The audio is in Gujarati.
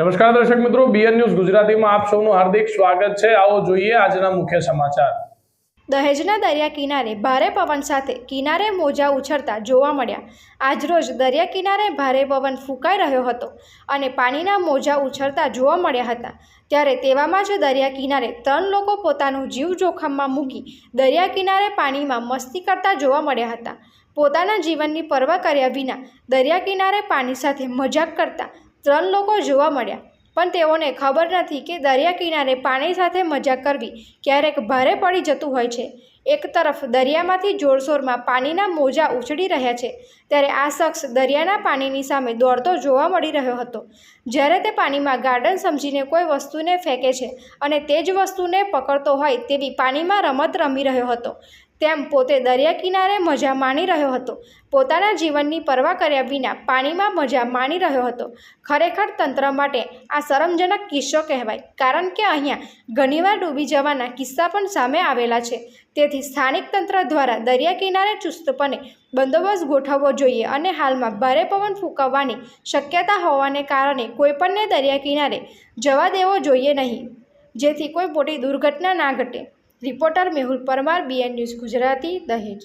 નમસ્કાર દર્શક મિત્રો બીએન ન્યૂઝ ગુજરાતીમાં આપ સૌનું હાર્દિક સ્વાગત છે. આવો જોઈએ આજના મુખ્ય સમાચાર. દહેજના દરિયા કિનારે ભારે પવન સાથે કિનારે મોજા ઉછળતા જોવા મળ્યા. આજરોજ દરિયા કિનારે ભારે પવન ફૂંકાઈ રહ્યો હતો અને પાણીના મોજા ઉછળતા જોવા મળ્યા હતા. ત્યારે તેવામાં જ દરિયા કિનારે ત્રણ લોકો પોતાનો જીવ જોખમમાં મૂકી દરિયા કિનારે પાણીમાં મસ્તી કરતા જોવા મળ્યા હતા. પોતાના જીવનની પરવા કર્યા વિના દરિયા કિનારે પાણી સાથે મજાક કરતા ત્રણ લોકો જોવા મળ્યા, પણ તેઓને ખબર નથી કે દરિયા કિનારે પાણી સાથે મજાક કરવી ક્યારેક ભારે પડી જતું હોય છે. એક તરફ દરિયામાંથી જોરશોરમાં પાણીના મોજા ઉછળી રહ્યા છે, ત્યારે આ શખ્સ દરિયાના પાણીની સામે દોડતો જોવા મળી રહ્યો હતો. જ્યારે તે પાણીમાં ગાર્ડન સમજીને કોઈ વસ્તુને ફેંકે છે અને તે જ વસ્તુને પકડતો હોય તેવી પાણીમાં રમત રમી રહ્યો હતો. તેમ પોતે દરિયા કિનારે મજા માણી રહ્યો હતો. પોતાના જીવનની પરવા કર્યા વિના પાણીમાં મજા માણી રહ્યો હતો. ખરેખર તંત્ર માટે આ શરમજનક કિસ્સો કહેવાય, કારણ કે અહીંયા ઘણીવાર ડૂબી જવાના કિસ્સા પણ સામે આવેલા છે. તેથી સ્થાનિક તંત્ર દ્વારા દરિયા કિનારે ચુસ્તપણે બંદોબસ્ત ગોઠવવો જોઈએ અને હાલમાં ભારે પવન ફૂંકાવવાની શક્યતા હોવાને કારણે કોઈપણને દરિયા કિનારે જવા દેવો જોઈએ નહીં. જેથી કોઈ મોટી દુર્ઘટના ના ઘટે. Reporter Mehul Parmar BN news Gujarati Dahej.